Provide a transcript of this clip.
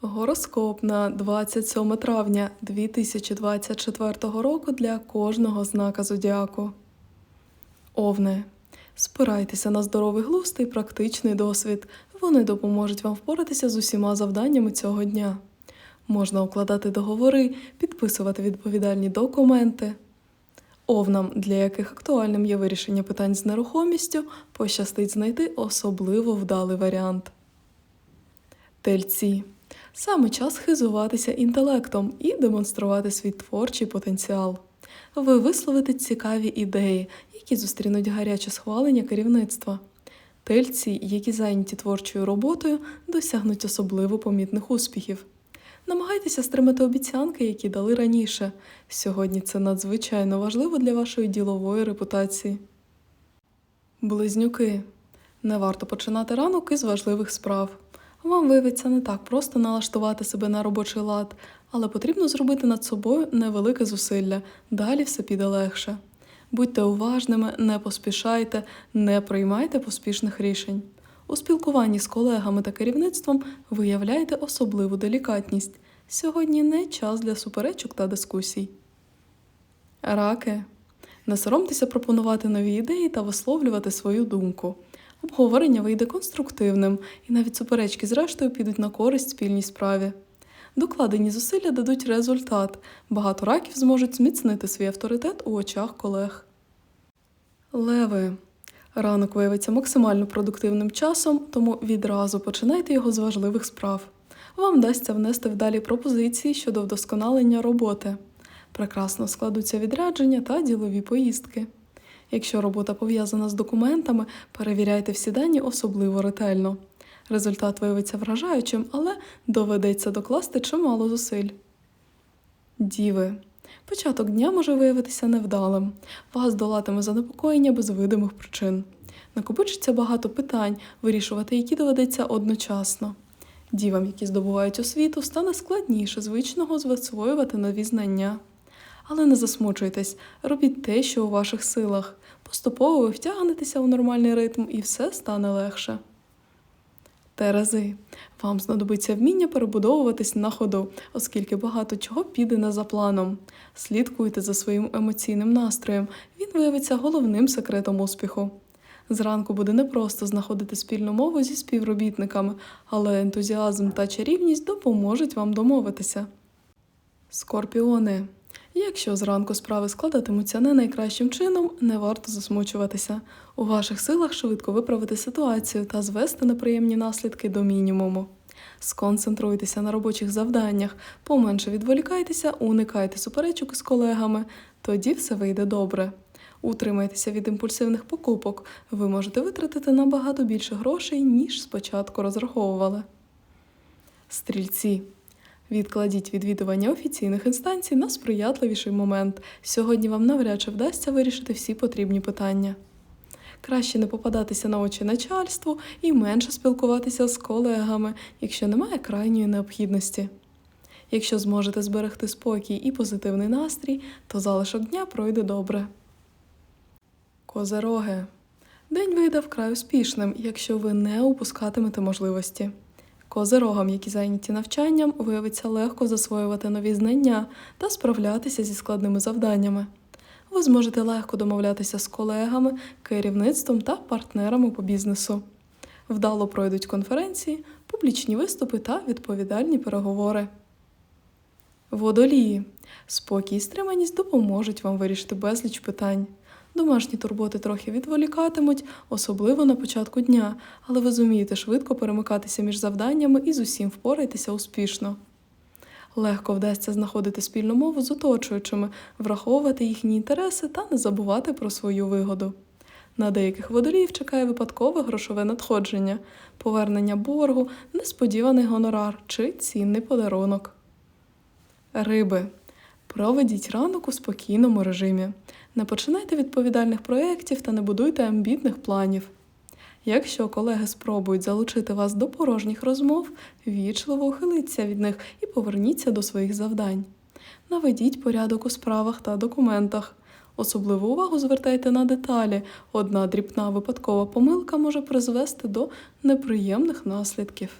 Гороскоп на 27 травня 2024 року для кожного знака зодіаку. Овни. Спирайтеся на здоровий глузд і практичний досвід. Вони допоможуть вам впоратися з усіма завданнями цього дня. Можна укладати договори, підписувати відповідальні документи. Овнам, для яких актуальним є вирішення питань з нерухомістю, пощастить знайти особливо вдалий варіант. Тельці. Саме час хизуватися інтелектом і демонструвати свій творчий потенціал. Ви висловите цікаві ідеї, які зустрінуть гаряче схвалення керівництва. Тельці, які зайняті творчою роботою, досягнуть особливо помітних успіхів. Намагайтеся стримати обіцянки, які дали раніше. Сьогодні це надзвичайно важливо для вашої ділової репутації. Близнюки. Не варто починати ранок із важливих справ. Вам виявиться не так просто налаштувати себе на робочий лад, але потрібно зробити над собою невелике зусилля, далі все піде легше. Будьте уважними, не поспішайте, не приймайте поспішних рішень. У спілкуванні з колегами та керівництвом виявляйте особливу делікатність. Сьогодні не час для суперечок та дискусій. Раки. Не соромтеся пропонувати нові ідеї та висловлювати свою думку. Обговорення вийде конструктивним, і навіть суперечки зрештою підуть на користь спільній справі. Докладені зусилля дадуть результат. Багато раків зможуть зміцнити свій авторитет у очах колег. Леви. Ранок виявиться максимально продуктивним часом, тому відразу починайте його з важливих справ. Вам вдасться внести вдалі пропозиції щодо вдосконалення роботи. Прекрасно складуться відрядження та ділові поїздки. Якщо робота пов'язана з документами, перевіряйте всі дані особливо ретельно. Результат виявиться вражаючим, але доведеться докласти чимало зусиль. Діви. Початок дня може виявитися невдалим. Вас долатиме занепокоєння без видимих причин. Накопичиться багато питань, вирішувати які доведеться одночасно. Дівам, які здобувають освіту, стане складніше звичного засвоювати нові знання. Але не засмучуйтесь, робіть те, що у ваших силах. Поступово ви втягнетеся у нормальний ритм і все стане легше. Терези. Вам знадобиться вміння перебудовуватись на ходу, оскільки багато чого піде не за планом. Слідкуйте за своїм емоційним настроєм, він виявиться головним секретом успіху. Зранку буде непросто знаходити спільну мову зі співробітниками, але ентузіазм та чарівність допоможуть вам домовитися. Скорпіони. Якщо зранку справи складатимуться не найкращим чином, не варто засмучуватися. У ваших силах швидко виправити ситуацію та звести неприємні наслідки до мінімуму. Сконцентруйтеся на робочих завданнях, поменше відволікайтеся, уникайте суперечок з колегами, тоді все вийде добре. Утримайтеся від імпульсивних покупок, ви можете витратити набагато більше грошей, ніж спочатку розраховували. Стрільці. Відкладіть відвідування офіційних інстанцій на сприятливіший момент. Сьогодні вам навряд чи вдасться вирішити всі потрібні питання. Краще не попадатися на очі начальству і менше спілкуватися з колегами, якщо немає крайньої необхідності. Якщо зможете зберегти спокій і позитивний настрій, то залишок дня пройде добре. Козероги. День вийде вкрай успішним, якщо ви не упускатимете можливості. Козирогам, які зайняті навчанням, виявиться легко засвоювати нові знання та справлятися зі складними завданнями. Ви зможете легко домовлятися з колегами, керівництвом та партнерами по бізнесу. Вдало пройдуть конференції, публічні виступи та відповідальні переговори. Водолії. Спокій і стриманість допоможуть вам вирішити безліч питань. Домашні турботи трохи відволікатимуть, особливо на початку дня, але ви зумієте швидко перемикатися між завданнями і з усім впорайтеся успішно. Легко вдасться знаходити спільну мову з оточуючими, враховувати їхні інтереси та не забувати про свою вигоду. На деяких водоліїв чекає випадкове грошове надходження, повернення боргу, несподіваний гонорар чи цінний подарунок. Риби. Проведіть ранок у спокійному режимі. Не починайте відповідальних проєктів та не будуйте амбітних планів. Якщо колеги спробують залучити вас до порожніх розмов, вічливо ухиліться від них і поверніться до своїх завдань. Наведіть порядок у справах та документах. Особливу увагу звертайте на деталі. Одна дрібна випадкова помилка може призвести до неприємних наслідків.